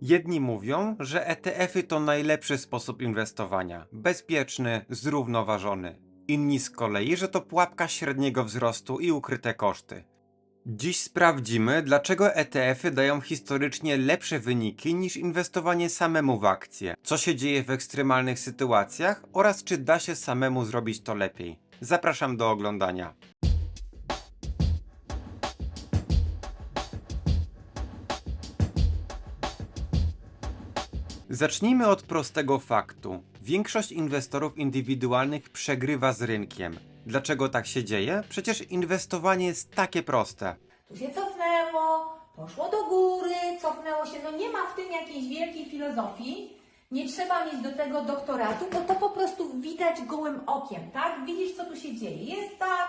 Jedni mówią, że ETF-y to najlepszy sposób inwestowania, bezpieczny, zrównoważony. Inni z kolei, że to pułapka średniego wzrostu i ukryte koszty. Dziś sprawdzimy, dlaczego ETF-y dają historycznie lepsze wyniki niż inwestowanie samemu w akcje, co się dzieje w ekstremalnych sytuacjach oraz czy da się samemu zrobić to lepiej. Zapraszam do oglądania. Zacznijmy od prostego faktu. Większość inwestorów indywidualnych przegrywa z rynkiem. Dlaczego tak się dzieje? Przecież inwestowanie jest takie proste. Tu się cofnęło, poszło do góry, cofnęło się. No nie ma w tym jakiejś wielkiej filozofii. Nie trzeba mieć do tego doktoratu, bo to po prostu widać gołym okiem, tak? Widzisz, co tu się dzieje. Jest tak,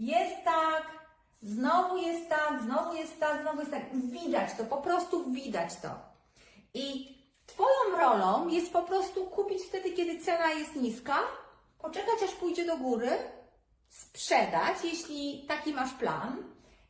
jest tak, znowu jest tak, znowu jest tak, znowu jest tak. Widać to, po prostu widać to. I Twoją rolą jest po prostu kupić wtedy, kiedy cena jest niska, poczekać aż pójdzie do góry, sprzedać, jeśli taki masz plan,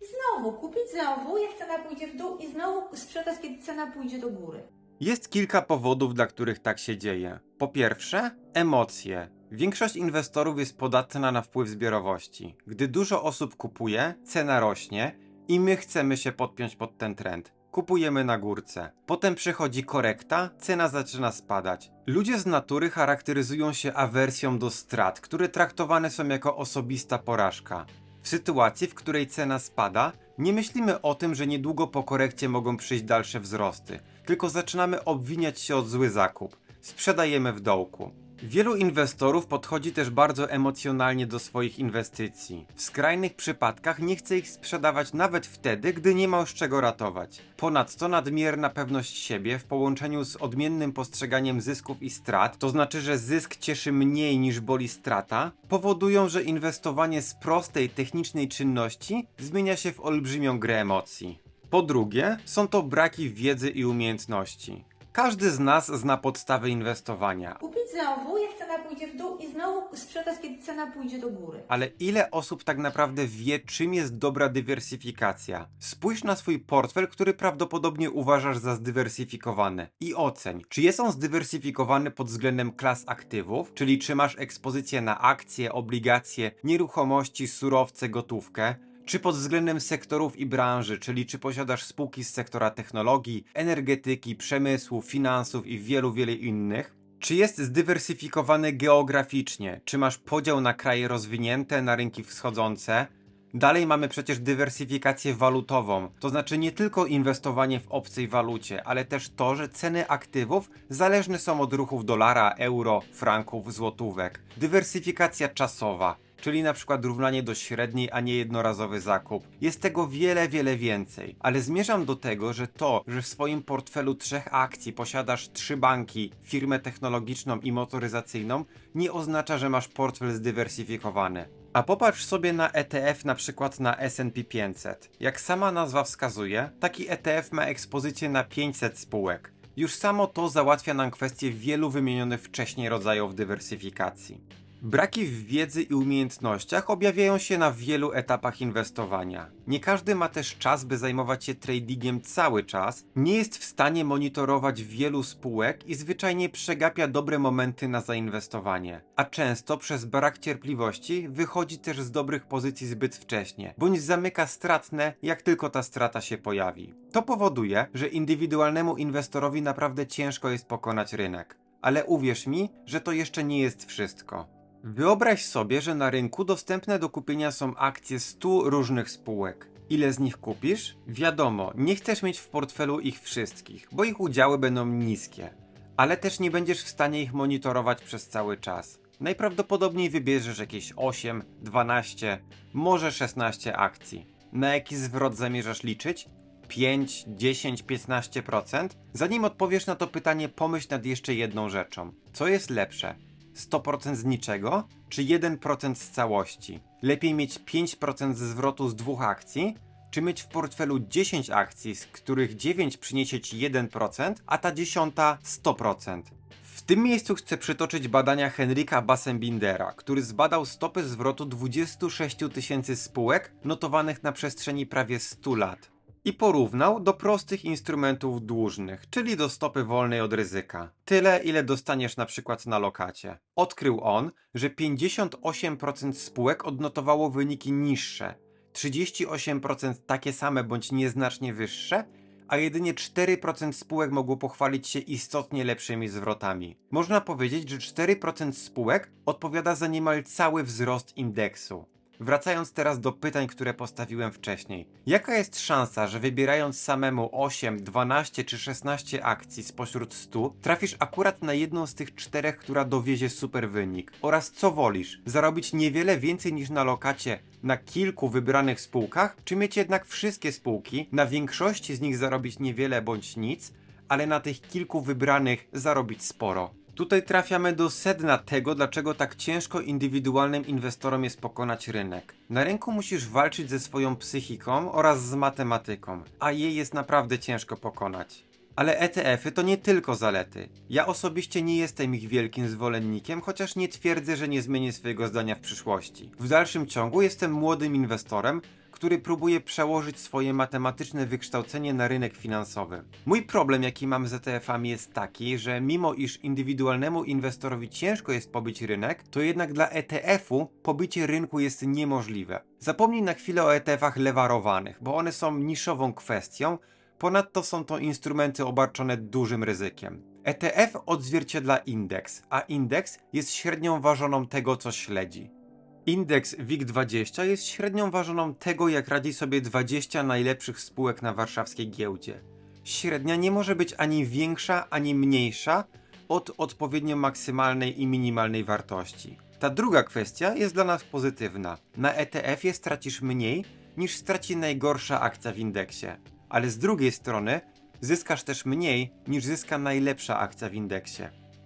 i znowu kupić znowu, jak cena pójdzie w dół, i znowu sprzedać, kiedy cena pójdzie do góry. Jest kilka powodów, dla których tak się dzieje. Po pierwsze, emocje. Większość inwestorów jest podatna na wpływ zbiorowości. Gdy dużo osób kupuje, cena rośnie i my chcemy się podpiąć pod ten trend. Kupujemy na górce. Potem przychodzi korekta, cena zaczyna spadać. Ludzie z natury charakteryzują się awersją do strat, które traktowane są jako osobista porażka. W sytuacji, w której cena spada, nie myślimy o tym, że niedługo po korekcie mogą przyjść dalsze wzrosty, tylko zaczynamy obwiniać się o zły zakup. Sprzedajemy w dołku. Wielu inwestorów podchodzi też bardzo emocjonalnie do swoich inwestycji. W skrajnych przypadkach nie chce ich sprzedawać nawet wtedy, gdy nie ma już czego ratować. Ponadto nadmierna pewność siebie w połączeniu z odmiennym postrzeganiem zysków i strat, to znaczy, że zysk cieszy mniej niż boli strata, powodują, że inwestowanie z prostej technicznej czynności zmienia się w olbrzymią grę emocji. Po drugie, są to braki wiedzy i umiejętności. Każdy z nas zna podstawy inwestowania, Kupić znowu, jak cena pójdzie w dół, i znowu sprzedać, kiedy cena pójdzie do góry. Ale ile osób tak naprawdę wie, czym jest dobra dywersyfikacja? Spójrz na swój portfel, który prawdopodobnie uważasz za zdywersyfikowany i oceń, czy jest on zdywersyfikowany pod względem klas aktywów, czyli czy masz ekspozycję na akcje, obligacje, nieruchomości, surowce, gotówkę, czy pod względem sektorów i branży, czyli czy posiadasz spółki z sektora technologii, energetyki, przemysłu, finansów i wielu, wielu innych? Czy jest zdywersyfikowany geograficznie? Czy masz podział na kraje rozwinięte, na rynki wschodzące? Dalej mamy przecież dywersyfikację walutową, to znaczy nie tylko inwestowanie w obcej walucie, ale też to, że ceny aktywów zależne są od ruchów dolara, euro, franków, złotówek. Dywersyfikacja czasowa, czyli na przykład równanie do średniej, a nie jednorazowy zakup. Jest tego wiele, wiele więcej, ale zmierzam do tego, że to, że w swoim portfelu trzech akcji posiadasz trzy banki, firmę technologiczną i motoryzacyjną, nie oznacza, że masz portfel zdywersyfikowany. A popatrz sobie na ETF na przykład na S&P 500. Jak sama nazwa wskazuje, taki ETF ma ekspozycję na 500 spółek. Już samo to załatwia nam kwestię wielu wymienionych wcześniej rodzajów dywersyfikacji. Braki w wiedzy i umiejętnościach objawiają się na wielu etapach inwestowania. Nie każdy ma też czas, by zajmować się tradingiem cały czas, nie jest w stanie monitorować wielu spółek i zwyczajnie przegapia dobre momenty na zainwestowanie. A często przez brak cierpliwości wychodzi też z dobrych pozycji zbyt wcześnie, bądź zamyka stratne, jak tylko ta strata się pojawi. To powoduje, że indywidualnemu inwestorowi naprawdę ciężko jest pokonać rynek. Ale uwierz mi, że to jeszcze nie jest wszystko. Wyobraź sobie, że na rynku dostępne do kupienia są akcje 100 różnych spółek. Ile z nich kupisz? Wiadomo, nie chcesz mieć w portfelu ich wszystkich, bo ich udziały będą niskie. Ale też nie będziesz w stanie ich monitorować przez cały czas. Najprawdopodobniej wybierzesz jakieś 8, 12, może 16 akcji. Na jaki zwrot zamierzasz liczyć? 5, 10, 15%? Zanim odpowiesz na to pytanie, pomyśl nad jeszcze jedną rzeczą. Co jest lepsze? 100% z niczego, czy 1% z całości? Lepiej mieć 5% ze zwrotu z dwóch akcji, czy mieć w portfelu 10 akcji, z których 9 przyniesie ci 1%, a ta dziesiąta 100%? W tym miejscu chcę przytoczyć badania Henryka Bassenbindera, który zbadał stopy zwrotu 26 tysięcy spółek notowanych na przestrzeni prawie 100 lat. I porównał do prostych instrumentów dłużnych, czyli do stopy wolnej od ryzyka. Tyle, ile dostaniesz na przykład na lokacie. Odkrył on, że 58% spółek odnotowało wyniki niższe, 38% takie same bądź nieznacznie wyższe, a jedynie 4% spółek mogło pochwalić się istotnie lepszymi zwrotami. Można powiedzieć, że 4% spółek odpowiada za niemal cały wzrost indeksu. Wracając teraz do pytań, które postawiłem wcześniej. Jaka jest szansa, że wybierając samemu 8, 12 czy 16 akcji spośród 100, trafisz akurat na jedną z tych czterech, która dowiezie super wynik? Oraz co wolisz? Zarobić niewiele więcej niż na lokacie na kilku wybranych spółkach, czy mieć jednak wszystkie spółki, na większości z nich zarobić niewiele bądź nic, ale na tych kilku wybranych zarobić sporo? Tutaj trafiamy do sedna tego, dlaczego tak ciężko indywidualnym inwestorom jest pokonać rynek. Na rynku musisz walczyć ze swoją psychiką oraz z matematyką, a jej jest naprawdę ciężko pokonać. Ale ETF-y to nie tylko zalety. Ja osobiście nie jestem ich wielkim zwolennikiem, chociaż nie twierdzę, że nie zmienię swojego zdania w przyszłości. W dalszym ciągu jestem młodym inwestorem, który próbuje przełożyć swoje matematyczne wykształcenie na rynek finansowy. Mój problem, jaki mam z ETF-ami, jest taki, że mimo iż indywidualnemu inwestorowi ciężko jest pobyć rynek, to jednak dla ETF-u pobycie rynku jest niemożliwe. Zapomnij na chwilę o ETF-ach lewarowanych, bo one są niszową kwestią, ponadto są to instrumenty obarczone dużym ryzykiem. ETF odzwierciedla indeks, a indeks jest średnią ważoną tego, co śledzi. Indeks WIG20 jest średnią ważoną tego, jak radzi sobie 20 najlepszych spółek na warszawskiej giełdzie. Średnia nie może być ani większa, ani mniejsza od odpowiednio maksymalnej i minimalnej wartości. Ta druga kwestia jest dla nas pozytywna. Na ETF-ie stracisz mniej niż straci najgorsza akcja w indeksie. Ale z drugiej strony zyskasz też mniej niż zyska najlepsza akcja w indeksie.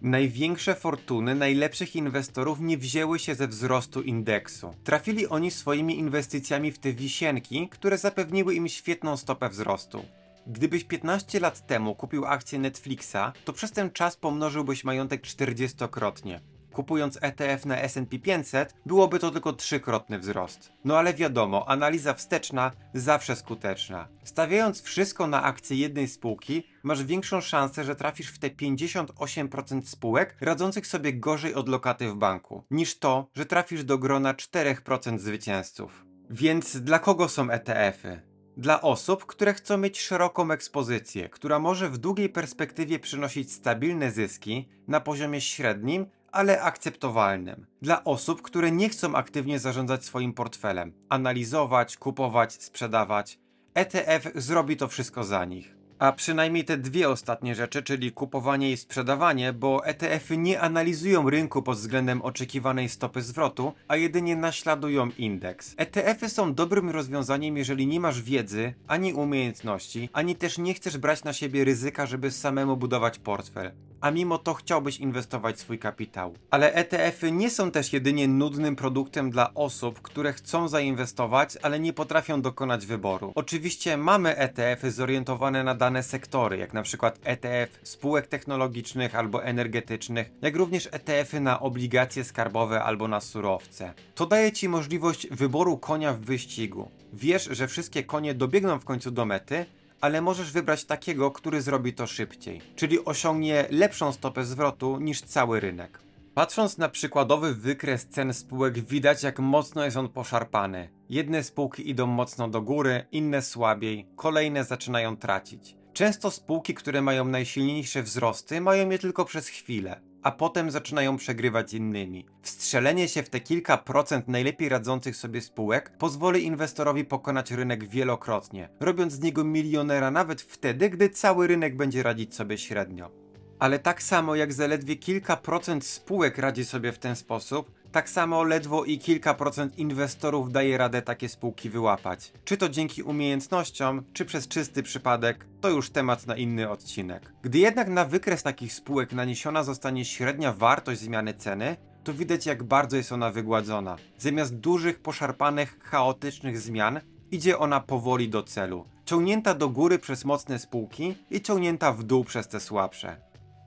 Największe fortuny najlepszych inwestorów nie wzięły się ze wzrostu indeksu. Trafili oni swoimi inwestycjami w te wisienki, które zapewniły im świetną stopę wzrostu. Gdybyś 15 lat temu kupił akcję Netflixa, to przez ten czas pomnożyłbyś majątek 40-krotnie. Kupując ETF na S&P 500, byłoby to tylko trzykrotny wzrost. No ale wiadomo, analiza wsteczna zawsze skuteczna. Stawiając wszystko na akcje jednej spółki, masz większą szansę, że trafisz w te 58% spółek radzących sobie gorzej od lokaty w banku, niż to, że trafisz do grona 4% zwycięzców. Więc dla kogo są ETF-y? Dla osób, które chcą mieć szeroką ekspozycję, która może w długiej perspektywie przynosić stabilne zyski na poziomie średnim, ale akceptowalnym. Dla osób, które nie chcą aktywnie zarządzać swoim portfelem, analizować, kupować, sprzedawać, ETF zrobi to wszystko za nich. A przynajmniej te dwie ostatnie rzeczy, czyli kupowanie i sprzedawanie, bo ETF-y nie analizują rynku pod względem oczekiwanej stopy zwrotu, a jedynie naśladują indeks. ETF-y są dobrym rozwiązaniem, jeżeli nie masz wiedzy, ani umiejętności, ani też nie chcesz brać na siebie ryzyka, żeby samemu budować portfel. A mimo to chciałbyś inwestować swój kapitał. Ale ETF-y nie są też jedynie nudnym produktem dla osób, które chcą zainwestować, ale nie potrafią dokonać wyboru. Oczywiście mamy ETF-y zorientowane na dane sektory, jak na przykład ETF spółek technologicznych albo energetycznych, jak również ETF-y na obligacje skarbowe albo na surowce. To daje Ci możliwość wyboru konia w wyścigu. Wiesz, że wszystkie konie dobiegną w końcu do mety, ale możesz wybrać takiego, który zrobi to szybciej, czyli osiągnie lepszą stopę zwrotu niż cały rynek. Patrząc na przykładowy wykres cen spółek widać jak mocno jest on poszarpany. Jedne spółki idą mocno do góry, inne słabiej, kolejne zaczynają tracić. Często spółki, które mają najsilniejsze wzrosty, mają je tylko przez chwilę, a potem zaczynają przegrywać innymi. Wstrzelenie się w te kilka procent najlepiej radzących sobie spółek pozwoli inwestorowi pokonać rynek wielokrotnie, robiąc z niego milionera nawet wtedy, gdy cały rynek będzie radzić sobie średnio. Ale tak samo jak zaledwie kilka procent spółek radzi sobie w ten sposób, tak samo ledwo i kilka procent inwestorów daje radę takie spółki wyłapać. Czy to dzięki umiejętnościom, czy przez czysty przypadek, to już temat na inny odcinek. Gdy jednak na wykres takich spółek naniesiona zostanie średnia wartość zmiany ceny, to widać jak bardzo jest ona wygładzona. Zamiast dużych, poszarpanych, chaotycznych zmian, idzie ona powoli do celu. Ciągnięta do góry przez mocne spółki i ciągnięta w dół przez te słabsze.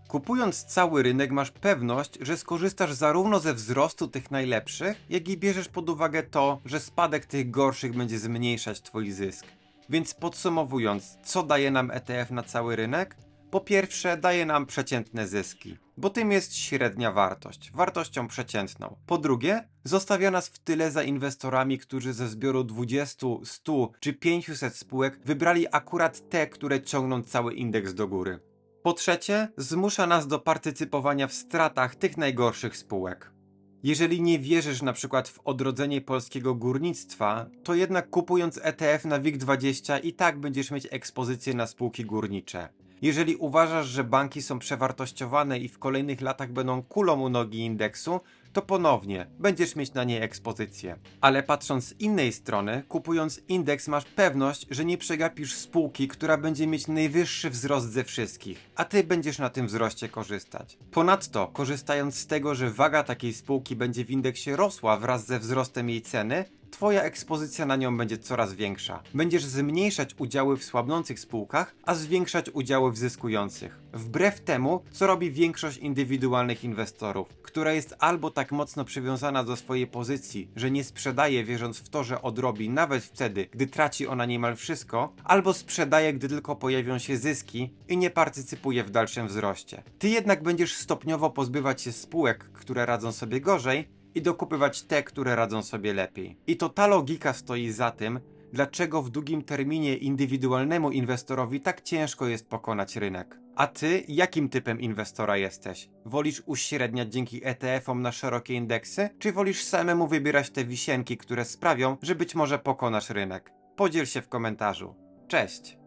Kupując cały rynek masz pewność, że skorzystasz zarówno ze wzrostu tych najlepszych, jak i bierzesz pod uwagę to, że spadek tych gorszych będzie zmniejszać twój zysk. Więc podsumowując, co daje nam ETF na cały rynek? Po pierwsze, daje nam przeciętne zyski, bo tym jest średnia wartość, wartością przeciętną. Po drugie, zostawia nas w tyle za inwestorami, którzy ze zbioru 20, 100 czy 500 spółek wybrali akurat te, które ciągną cały indeks do góry. Po trzecie, zmusza nas do partycypowania w stratach tych najgorszych spółek. Jeżeli nie wierzysz na przykład w odrodzenie polskiego górnictwa, to jednak kupując ETF na WIG20 i tak będziesz mieć ekspozycję na spółki górnicze. Jeżeli uważasz, że banki są przewartościowane i w kolejnych latach będą kulą u nogi indeksu, to ponownie będziesz mieć na niej ekspozycję. Ale patrząc z innej strony, kupując indeks masz pewność, że nie przegapisz spółki, która będzie mieć najwyższy wzrost ze wszystkich, a ty będziesz na tym wzroście korzystać. Ponadto, korzystając z tego, że waga takiej spółki będzie w indeksie rosła wraz ze wzrostem jej ceny, Twoja ekspozycja na nią będzie coraz większa. Będziesz zmniejszać udziały w słabnących spółkach, a zwiększać udziały w zyskujących. Wbrew temu, co robi większość indywidualnych inwestorów, która jest albo tak mocno przywiązana do swojej pozycji, że nie sprzedaje wierząc w to, że odrobi nawet wtedy, gdy traci ona niemal wszystko, albo sprzedaje, gdy tylko pojawią się zyski i nie partycypuje w dalszym wzroście. Ty jednak będziesz stopniowo pozbywać się spółek, które radzą sobie gorzej, i dokupywać te, które radzą sobie lepiej. I to ta logika stoi za tym, dlaczego w długim terminie indywidualnemu inwestorowi tak ciężko jest pokonać rynek. A ty jakim typem inwestora jesteś? Wolisz uśredniać dzięki ETF-om na szerokie indeksy, czy wolisz samemu wybierać te wisienki, które sprawią, że być może pokonasz rynek? Podziel się w komentarzu. Cześć!